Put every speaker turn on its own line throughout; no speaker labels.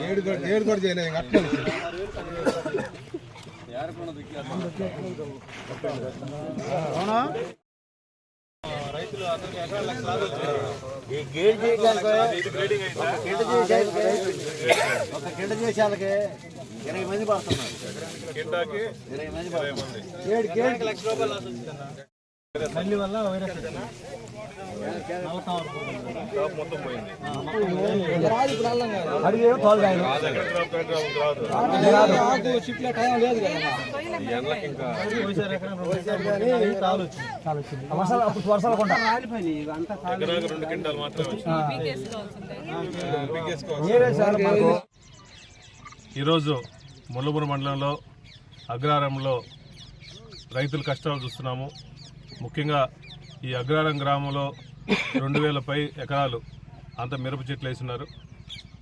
ఏడు కూడా- చేయలేదు అవునా
ఈ గేట్ ఒక కింద ఇరవై మంది పడుతున్నారు ఇరవై మంది పడుతున్నారు గేట్ లక్ష రూపాయలు
ఈరోజు ముల్లబురు మండలంలో అగ్రారంలో రైతుల కష్టాలు చూస్తున్నాము. ముఖ్యంగా ఈ అగ్రారం గ్రామంలో రెండు వేల పై ఎకరాలు అంత మిరప చెట్లు వేస్తున్నారు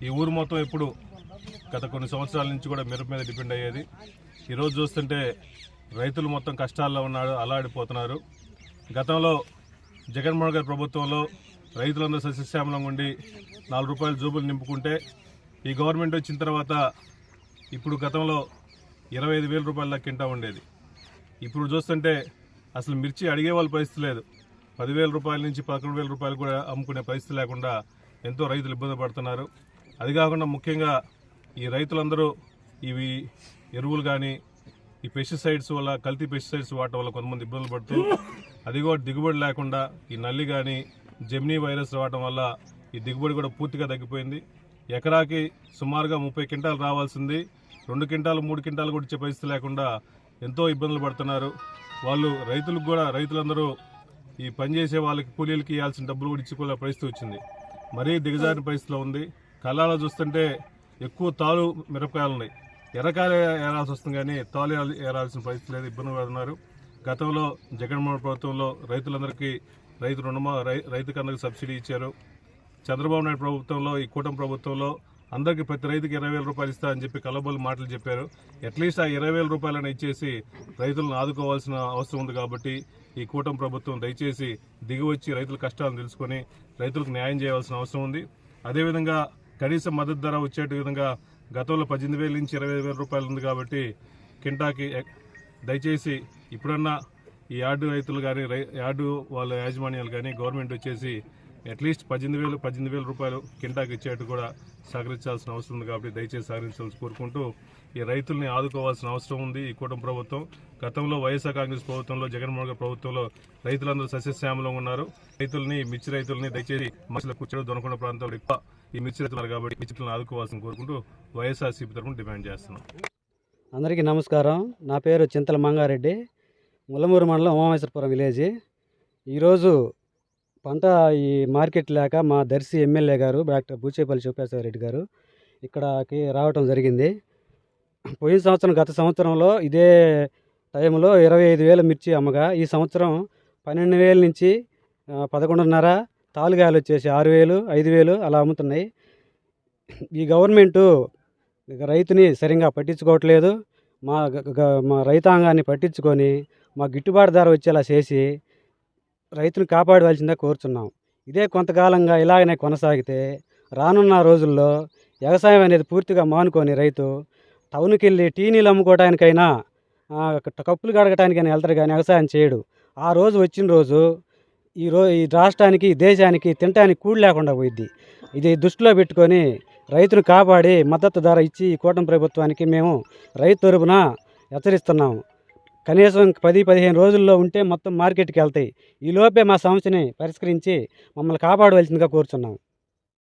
ఈ ఊరు మొత్తం ఇప్పుడు గత కొన్ని సంవత్సరాల నుంచి కూడా మిరప మీద డిపెండ్ అయ్యేది. ఈరోజు చూస్తుంటే రైతులు మొత్తం కష్టాల్లో ఉన్నాడు అలాడిపోతున్నారు గతంలో జగన్మోహన్ గారి ప్రభుత్వంలో రైతులందరూ సస్యశ్యామలంగా ఉండి నాలుగు రూపాయలు జోబులు నింపుకుంటే ఈ గవర్నమెంట్ వచ్చిన తర్వాత ఇప్పుడు గతంలో ఇరవై ఐదు వేల రూపాయల దాకా కింటా ఉండేది. ఇప్పుడు చూస్తుంటే అసలు మిర్చి అడిగే వాళ్ళ పరిస్థితి లేదు. పదివేల రూపాయల నుంచి పదకొండు వేల రూపాయలు కూడా అమ్ముకునే పరిస్థితి లేకుండా ఎంతో రైతులు ఇబ్బంది పడుతున్నారు. అది కాకుండా ముఖ్యంగా ఈ రైతులందరూ ఇవి ఎరువులు కానీ ఈ పెస్టిసైడ్స్ వల్ల కల్తీ పెస్టిసైడ్స్ వాడటం వల్ల కొంతమంది ఇబ్బందులు పడుతూ అది కూడా దిగుబడి లేకుండా ఈ నల్లి కానీ జెమినీ వైరస్ రావడం వల్ల ఈ దిగుబడి కూడా పూర్తిగా తగ్గిపోయింది. ఎకరాకి సుమారుగా ముప్పై క్వింటాలు రావాల్సింది. రెండు క్వింటాలు మూడు క్వింటాలు కూడా ఇచ్చే పరిస్థితి లేకుండా ఎంతో ఇబ్బందులు పడుతున్నారు. వాళ్ళు రైతులకు కూడా రైతులందరూ ఈ పనిచేసే వాళ్ళకి కూలీలకి ఇవ్వాల్సిన డబ్బులు కూడా ఇచ్చుకోలే పరిస్థితి వచ్చింది. మరీ దిగజారిన పరిస్థితిలో ఉంది. కళ్ళాలో చూస్తుంటే ఎక్కువ తాలు మిరపకాయలు ఉన్నాయి. ఎర్రకాయలు ఏరాల్సి వస్తుంది కానీ తాలు ఏరాల్సిన పరిస్థితి లేదు. ఇబ్బంది పడుతున్నారు. గతంలో జగన్మోహన్ ప్రభుత్వంలో రైతులందరికీ రైతు రుణమా రై రైతు అందరికి సబ్సిడీ ఇచ్చారు. చంద్రబాబు నాయుడు ప్రభుత్వంలో ఈ కూటమి ప్రభుత్వంలో అందరికీ ప్రతి రైతుకి ఇరవై వేల రూపాయలు ఇస్తా అని చెప్పి కలబోలు మాటలు చెప్పారు. అట్లీస్ట్ ఆ ఇరవై వేల రూపాయలను ఇచ్చేసి రైతులను ఆదుకోవాల్సిన అవసరం ఉంది కాబట్టి ఈ కూటమి ప్రభుత్వం దయచేసి దిగివచ్చి రైతుల కష్టాలను తెలుసుకొని రైతులకు న్యాయం చేయాల్సిన అవసరం ఉంది. అదేవిధంగా కనీస మద్దతు ధర వచ్చేట విధంగా గతంలో పద్దెనిమిది వేల నుంచి ఇరవై వేల రూపాయలు ఉంది కాబట్టి కింటాకి దయచేసి ఇప్పుడన్నా ఈ యార్డు రైతులు కానీ యార్డు వాళ్ళ యాజమాన్యాలు కానీ గవర్నమెంట్ వచ్చేసి అట్లీస్ట్ పద్దెనిమిది వేలు పద్దెనిమిది వేల రూపాయలు కింటాకి ఇచ్చేట్టు కూడా సహకరించాల్సిన అవసరం ఉంది కాబట్టి దయచేసి సహకరించాల్సి కోరుకుంటూ ఈ రైతుల్ని ఆదుకోవాల్సిన అవసరం ఉంది ఈ కూటమి ప్రభుత్వం. గతంలో వైఎస్ఆర్ కాంగ్రెస్ ప్రభుత్వంలో జగన్మోహన్ గారి ప్రభుత్వంలో రైతులందరూ సస్యశ్యామలో ఉన్నారు. రైతుల్ని మిర్చి రైతుల్ని దయచేసి మనుషుల కూర్చోడు దొనకొండ ప్రాంతంలో ఎక్కువ ఈ మిర్చి రైతులు కాబట్టి మిర్చిలను ఆదుకోవాల్సిన కోరుకుంటూ వైఎస్ఆర్సీపీ తరఫున డిమాండ్ చేస్తున్నాం.
అందరికీ నమస్కారం. నా పేరు చింతల మంగారెడ్డి. ముల్లమూరు మండలం ఉమామేశ్వరపురం విలేజ్. ఈరోజు పంట ఈ మార్కెట్ లేక మా దర్శి ఎమ్మెల్యే గారు డాక్టర్ బూచేపల్లి శివప్రసాద్ రెడ్డి గారు ఇక్కడకి రావటం జరిగింది. పోయిన సంవత్సరం గత సంవత్సరంలో ఇదే టైంలో ఇరవై ఐదు వేల మిర్చి అమ్మగా ఈ సంవత్సరం పన్నెండు వేల నుంచి పదకొండున్నర తాలుగాయలు వచ్చేసి ఆరు వేలు ఐదు వేలు అలా అమ్ముతున్నాయి. ఈ గవర్నమెంటు రైతుని సరిగా పట్టించుకోవట్లేదు. మా మా రైతాంగాన్ని పట్టించుకొని మా గిట్టుబాటు ధర వచ్చేలా చేసి రైతును కాపాడవలసిందే కోరుచున్నాం. ఇదే కొంతకాలంగా ఇలాగనే కొనసాగితే రానున్న రోజుల్లో వ్యవసాయం అనేది పూర్తిగా మానుకొని రైతు టౌన్కి వెళ్ళి టీనీలు అమ్ముకోవడానికైనా కప్పులు కడగటానికైనా వెళ్తారు కానీ వ్యవసాయం చేయడు. ఆ రోజు వచ్చిన రోజు ఈ రో ఈ రాష్ట్రానికి దేశానికి తినటానికి కూడి లేకుండా పోయిద్ది. ఇది దృష్టిలో పెట్టుకొని రైతును కాపాడి మద్దతు ధర ఇచ్చి ఈ కూటమి ప్రభుత్వానికి మేము రైతు తరపున హెచ్చరిస్తున్నాము. కనీసం పది పదిహేను రోజుల్లో ఉంటే మొత్తం మార్కెట్కి వెళ్తాయి. ఈ లోపే మా సమస్యని పరిష్కరించి మమ్మల్ని కాపాడవలసిందిగా కోరుచున్నాం.